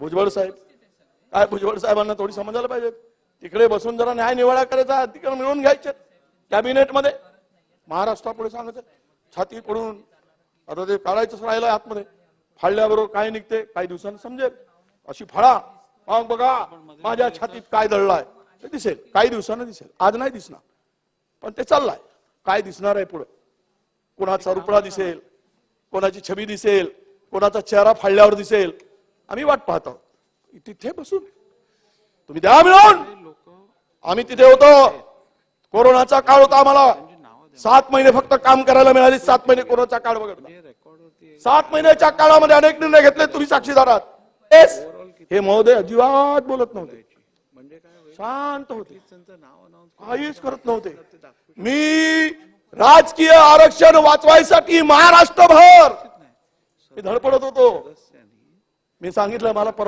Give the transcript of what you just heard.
भुजबळ साहेब. काय भुजबळ साहेबांना थोडी समजायला पाहिजे? तिकडे बसून जरा न्याय निवाडा करायचा तिकडे मिळवून घ्यायचे कॅबिनेटमध्ये. महाराष्ट्रापुढे सांगायचं छाती पडून आता ते काढायचंच राहिलं आतमध्ये. फाळल्याबरोबर काय निघते काही दिवसांनी समजेल. अशी फळा. मग बघा माझ्या छातीत काय दळलाय ते दिसेल काही दिवसानं दिसेल. आज नाही दिसणार. पण ते चाललाय. काय दिसणार आहे पुढे? कोणाचा रुपडा दिसेल कोणाची छबी दिसेल कोणाचा चेहरा फाळल्यावर दिसेल. आम्ही वाट पाहत आहोत. तिथे बसून. तुम्ही द्या मिळून. आम्ही तिथे होतो. कोरोनाचा काळ होता आम्हाला. सात महिने फक्त काम करायला मिळाले. सात महिने कोरोनाचा काळ वगैरे सात महिन्याच्या काळामध्ये अनेक निर्णय घेतले तुम्ही साक्षीदार आहात हे महोदय अजिबात बोलत नव्हते. शांत होते. काहीच करत नव्हते. मी राजकीय आरक्षण वाचवायसाठी महाराष्ट्रभर मी धडपडत होतो. मी सांगितलं मला परवा